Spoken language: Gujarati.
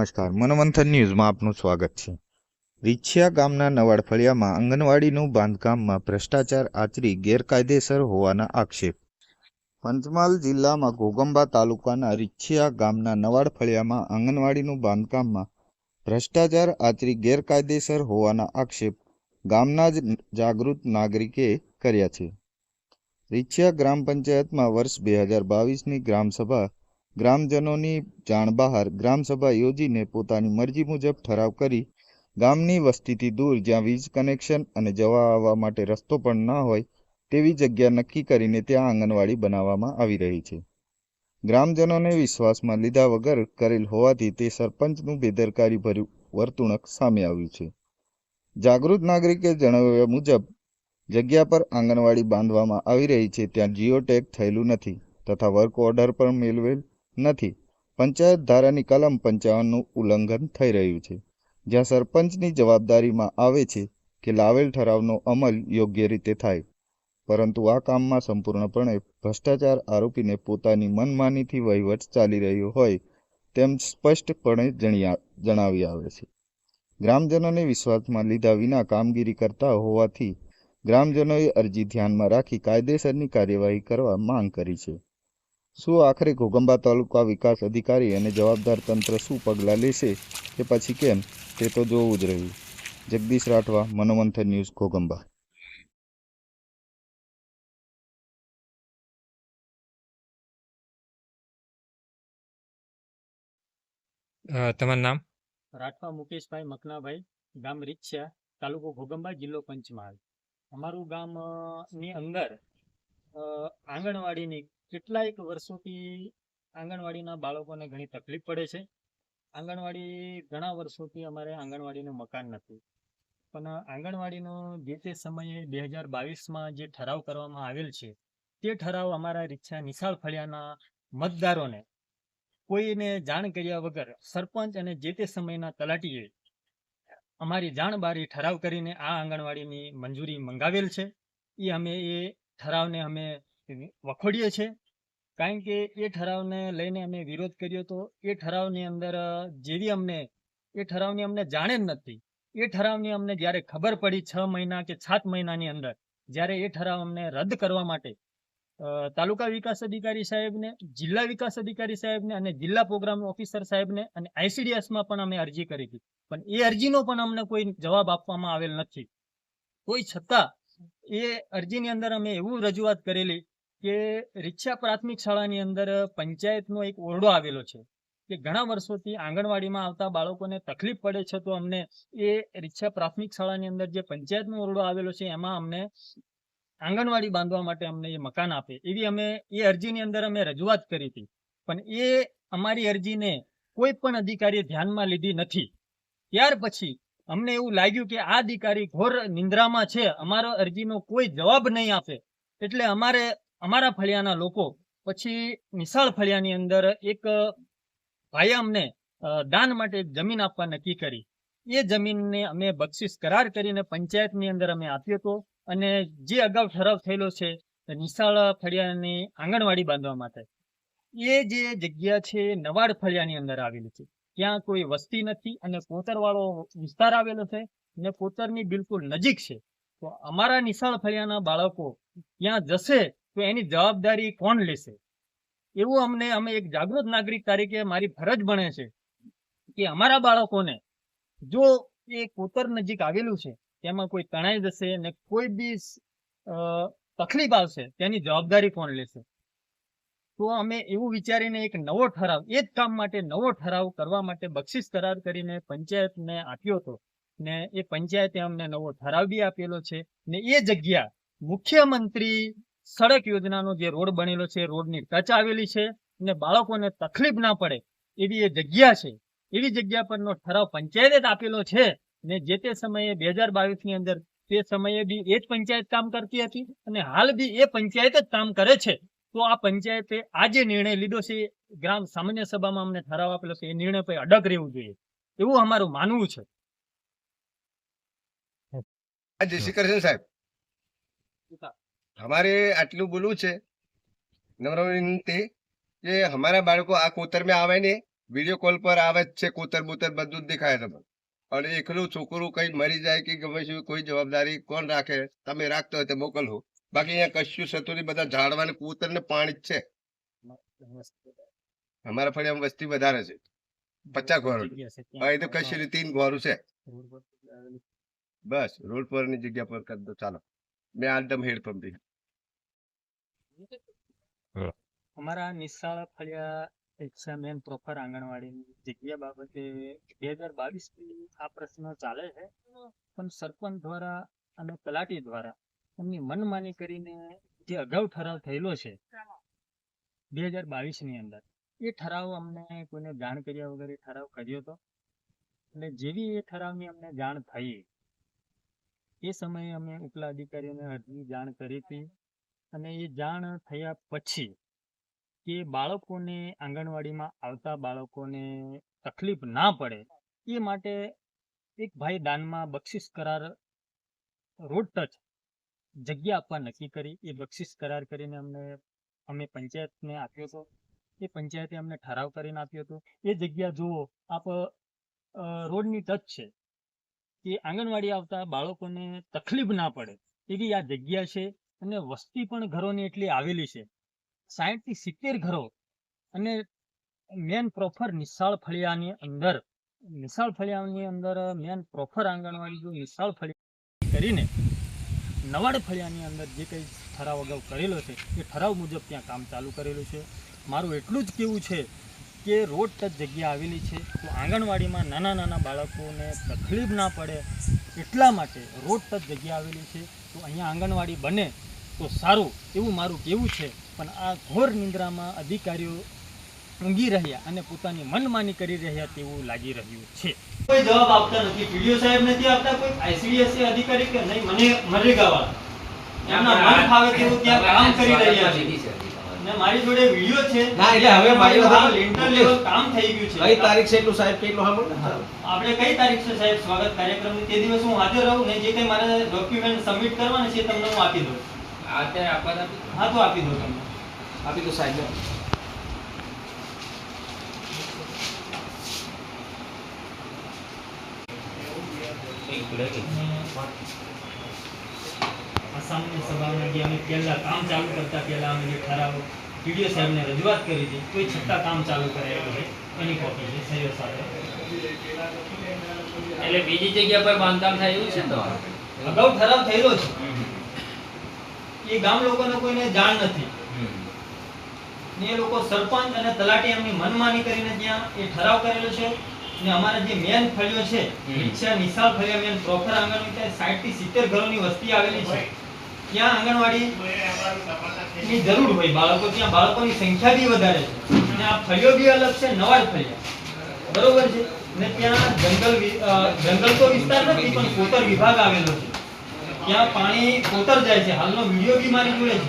નમસ્કાર. મનોમંથન ન્યૂઝમાં આપનું સ્વાગત છે. રીછિયા ગામના નવાડફળિયામાં આંગણવાડીનું બાંધકામમાં ભ્રષ્ટાચાર આચરી ગેરકાયદેસર હોવાના આક્ષેપ. પંચમહાલ જિલ્લામાં ઘોગંબા તાલુકાના રીછિયા ગામના નવાડફળિયામાં આંગણવાડીનું બાંધકામમાં ભ્રષ્ટાચાર આચરી ગેરકાયદેસર હોવાના આક્ષેપ ગામના જ જાગૃત નાગરિકે કર્યા છે. રીછિયા ગ્રામ પંચાયતમાં વર્ષ બે હજાર બાવીસની ગ્રામસભા ગ્રામજનોની જાણ બહાર ગ્રામસભા યોજીને પોતાની મરજી મુજબ ઠરાવ કરી ગામની વસ્તીથી દૂર જ્યાં વીજ કનેક્શન અને જવા આવવા માટે રસ્તો પણ ન હોય તેવી જગ્યા નક્કી કરીને ત્યાં આંગણવાડી બનાવવામાં આવી રહી છે. ગ્રામજનોને વિશ્વાસમાં લીધા વગર કરેલ હોવાથી તે સરપંચનું બેદરકારી ભર્યું વર્તુણક સામે આવ્યું છે. જાગૃત નાગરિકે જણાવ્યા મુજબ, જગ્યા પર આંગણવાડી બાંધવામાં આવી રહી છે ત્યાં જીઓટેગ થયેલું નથી તથા વર્ક ઓર્ડર પણ મેળવેલ નથી. પંચાયત ધારાની કલમ પંચાવનનું ઉલ્લંઘન થઈ રહ્યું છે. જ્યાં સરપંચની જવાબદારીમાં આવે છે કે લાવેલ ઠરાવનો અમલ યોગ્ય રીતે થાય. પરંતુ આ કામમાં સંપૂર્ણપણે ભ્રષ્ટાચાર આરોપીને પોતાની મનમાનીથી વહીવટ ચાલી રહ્યો હોય તેમ સ્પષ્ટપણે જણાવી આવે છે. ગ્રામજનોને વિશ્વાસમાં લીધા વિના કામગીરી કરતા હોવાથી ગ્રામજનોએ અરજી ધ્યાનમાં રાખી કાયદેસરની કાર્યવાહી કરવા માંગ કરી છે. શું આખરે ઘોગંબા તાલુકા વિકાસ અધિકારી અને જવાબદાર તંત્ર શું પગલાં લેશે કે પછી કેમ? તે તો જોવું જ રહ્યું. જગદીશ રાઠવા મનોમંથન ન્યૂઝ ઘોગંબા તમારું નામ? રાઠવા મુકેશભાઈ મકનાભાઈ ગામ રીચ્યા તાલુકો ઘોગંબા જિલ્લો પંચમહાલ. અમારું ગામની અંદર આંગણવાડીની કેટલાયક વર્ષોથી આંગણવાડીના બાળકોને ઘણી તકલીફ પડે છે. આંગણવાડી ઘણા વર્ષોથી અમારે આંગણવાડીનું મકાન નથી. પણ આંગણવાડીનો જે તે સમયે બે હજાર બાવીસમાં જે ઠરાવ કરવામાં આવેલ છે, તે ઠરાવ અમારા રીક્ષા નિશાળ ફળિયાના મતદારોને કોઈને જાણ કર્યા વગર સરપંચ અને જે તે સમયના તલાટીએ અમારી જાણ બારી ઠરાવ કરીને આ આંગણવાડીની મંજૂરી મંગાવેલ છે. એ અમે એ ઠરાવને અમે વખોડીએ છીએ. કારણ કે એ ઠરાવને લઈને અમે વિરોધ કર્યો તો એ ઠરાવની અંદર જેવી અમને, એ ઠરાવની અમને જાણે જ નથી. એ ઠરાવની અમને જ્યારે ખબર પડી છ મહિના કે સાત મહિનાની અંદર, જ્યારે એ ઠરાવ અમને રદ કરવા માટે તાલુકા વિકાસ અધિકારી સાહેબને, જિલ્લા વિકાસ અધિકારી સાહેબને અને જિલ્લા પ્રોગ્રામ ઓફિસર સાહેબને અને આઈસીડીએસમાં પણ અમે અરજી કરી હતી. પણ એ અરજીનો પણ અમને કોઈ જવાબ આપવામાં આવેલ નથી. કોઈ છતાં એ અરજીની અંદર અમે એવું રજૂઆત કરેલી કે રિક્ષા પ્રાથમિક શાળાની અંદર પંચાયતનો એક ઓરડો આવેલો છે કે ઘણા વર્ષોથી આંગણવાડીમાં આવતા બાળકોને તકલીફ પડે છે, તો અમને એ રિક્ષા પ્રાથમિક શાળાની અંદર જે પંચાયતનો ઓરડો આવેલો છે, એમાં અમને આંગણવાડી બાંધવા માટે અમને એ મકાન આપે. એવી અમે એ અરજીની અંદર અમે રજૂઆત કરી હતી. પણ એ અમારી અરજીને કોઈ પણ અધિકારીએ ધ્યાનમાં લીધી નથી. ત્યાર પછી અમને એવું લાગ્યું કે આ અધિકારી ઘોર નિંદ્રામાં છે, અમારો અરજીનો કોઈ જવાબ નહીં આપે. એટલે અમારે, અમારા ફળિયાના લોકો, પછી નિશાળ ફળિયાની અંદર એક ભાઈએ અમને દાન માટે એક જમીન આપવા નક્કી કરી. એ જમીનને અમે બક્ષિસ કરાર કરીને પંચાયતની અંદર અમે આપ્યો હતો અને જે અગાઉ ઠરાવ થયેલો છે, નિશાળ ફળિયાની આંગણવાડી બાંધવા માટે. એ જે જગ્યા છે, નવાડ ફળિયાની અંદર આવેલી છે. ત્યાં કોઈ વસ્તી નથી અને કોતરવાળો વિસ્તાર આવેલો છે ને કોતરની બિલકુલ નજીક છે. તો અમારા નિશાળ ફળિયાના બાળકો ત્યાં જશે તો એની જવાબદારી કોણ લેશે? એવું અમને, અમે એક જાગૃત નાગરિક તરીકે મારી ફરજ બને છે કે અમારા બાળકોને જો એ કોતર નજીક આવેલું છે, તેમાં કોઈ તણાઈ જશે ને કોઈ બી તકલીફ આવશે, તેની જવાબદારી કોણ લેશે? તો અમે એવું વિચારીને એક નવો ઠરાવ, એ જ કામ માટે નવો ઠરાવ કરવા માટે બક્ષિસ કરાર કરીને પંચાયતને આપ્યો હતો. ને એ પંચાયતે અમને નવો ઠરાવ બી આપેલો છે. ને એ જગ્યા મુખ્યમંત્રી સડક યોજનાનો જે રોડ બનેલો છે, રોડની ટચ આવેલી છે ને બાળકોને તકલીફ ના પડે એવી એ જગ્યા છે. એવી જગ્યા પરનો ઠરાવ પંચાયતે જ આપેલો છે. ને જે તે સમયે બે હજાર બાવીસની અંદર તે સમયે બી એ જ પંચાયત કામ કરતી હતી અને હાલ બી એ પંચાયત જ કામ કરે છે. તો આ પંચાયતે આ જે નિર્ણય લીધો છે, ગ્રામ સામાન્ય સભામાં અમને ઠરાવ આપેલો છે એ નિર્ણય પછી અડગ રહેવું જોઈએ. એવું અમારું માનવું છે. જય શ્રી કૃષ્ણ સાહેબ. અમારે આટલું બોલવું છે. નમ્ર વિનંતી કે હમારા બાળકો આ કોતરમાં આવે ને વીડિયો કોલ પર આવે જ છે, કોતર બોતર બધું જ દેખાય તમને. અને એકલું છોકરું કઈ મરી જાય કે ગમે છે કોઈ જવાબદારી કોણ રાખે? તમે રાખતો હોય તો મોકલો બાકી અહીંયા કશું થતું નહીં બધા ઝાડવા ને કૂતર ને પાણી જ છે. અમારા ફળિયામાં વસ્તી વધારે છે. પચાસ ઘોરું. છે તો કશું તીન ઘોરું છે. બસ, રોડ પરની જગ્યા પર કરી દો. ચાલો. મેં આલદમ હેડપંપ અમારા નિશાળ ફળિયા એક્સા મેન પ્રોપર આંગણવાડીની જગ્યા બાબતે બે હજાર બાવીસથી આ પ્રશ્ન ચાલે છે. પણ સરપંચ દ્વારા અને તલાટી દ્વારા એમની મનમાની કરીને જે અગાઉ ઠરાવ થયેલો છે, બે હજાર બાવીસની અંદર, એ ઠરાવ અમને કોઈને જાણ કર્યા વગર એ ઠરાવ કર્યો હતો? અને જેવી એ ઠરાવની અમને જાણ થઈ, એ સમયે અમે ઉપલા અધિકારીઓને અરજી જાણ કરી હતી. અને એ જાણ થયા પછી, કે બાળકોને આંગણવાડીમાં આવતા બાળકોને તકલીફ ના પડે, એ માટે એક ભાઈ દાનમાં બક્ષિસ કરાર, રોડ ટચ જગ્યા આપવા નક્કી કરી, એ બક્ષિસ કરાર કરીને અમને, અમે પંચાયતને આપ્યો હતો. એ પંચાયતે અમને ઠરાવ કરીને આપ્યો હતો. એ જગ્યા જુઓ, આપ રોડની ટચ છે. કે આંગણવાડી આવતા બાળકોને તકલીફ ના પડે. એવી આ જગ્યા છે અને વસ્તી પણ ઘરોની એટલી આવેલી છે. સાહીઠથી સિત્તેર ઘરો અને મેન પ્રોફર નિશાળ ફળિયાની અંદર, નિશાળ ફળિયાની અંદર મેન પ્રોફર આંગણવાડી જો નિશાળ ફળિયા કરીને નવાડ ફળિયાની અંદર જે કંઈ ઠરાવ અગાઉ કરેલો છે, એ ઠરાવ મુજબ ત્યાં કામ ચાલુ કરેલું છે. મારું એટલું જ કેવું છે કે રોડ ટચ જગ્યા આવેલી છે, તો આંગણવાડીમાં નાના નાના બાળકોને તકલીફ ના પડે એટલા માટે રોડ ટચ જગ્યા આવેલી છે. તો અહીંયા આંગણવાડી બને તો સારું એવું મારું કહેવું છે, પણ આ ઘોર નિંદ્રામાં અધિકારીઓ ઊંઘી રહ્યા અને પોતાની મનમાની કરી રહ્યા તેવું લાગી રહ્યું છે. કોઈ જવાબ આપતા નથી. પીડીઓ સાહેબ નથી આપતા કોઈ આઈસીડીએસસી અધિકારી કે નહીં? મને મરેગાવાળા એમના મન ફાવે તેવું ત્યાં કામ કરી રહ્યા છે. મારી જોડે વીડિયો છે. ના, એટલે હવે મારી વાત ઇન્ટર લેવલ કામ થઈ ગયું છે. કઈ તારીખ છે એટલું સાહેબ? કેટલું સાંભળો? આપણે કઈ તારીખ છે સાહેબ? સ્વાગત કાર્યક્રમની. તે દિવસ હું હાજર રહું ને જે કઈ મારા ડોક્યુમેન્ટ સબમિટ કરવાના છે તમને હું આપી દઉં. હા તો આપી દઉં તમને. આપી દો સાહેબ આસામની સભામાં જે અમે પહેલા કામ ચાલુ કરતા પહેલા અમે જે ઠરાવ ટીડીઓ સાહેબને રજૂઆત કરી હતી કોઈ છતાં કામ ચાલુ કરાયેલું છે. એની કોપી છે સહીઓ સાથે. એટલે બીજી જગ્યા પર બાંધકામ થાય એવું છે તો અગાઉ ઠરાવ થયેલો છે. એ ગામ લોકોને કોઈને જાણ નથી. ને એ લોકો સરપંચ અને તલાટી એમની મનમાની કરીને ત્યાં એ ઠરાવ કરેલો છે. ને અમારા જે મેન ફળિયો છે ઈચ્છા નિશાળ ફળિયા મેન પ્રોપર આંગણવાડી ત્યાં 60 થી 70 ઘરોની વસ્તી આવેલી છે. ત્યાં આંગણવાડી ની જરૂર હોય. બાળકો ત્યાં બાળકોની સંખ્યા બી વધારે છે. અને આ ફળિયો બી અલગ છે નવાડ ફળિયા. બરોબર છે? ને ત્યાં જંગલ જંગલ તો વિસ્તાર નથી પણ કોતર વિભાગ આવેલો છે. ત્યાં પાણી કોતર જાય છે. હાલનો વીડિયો બી મારી જોડે છે?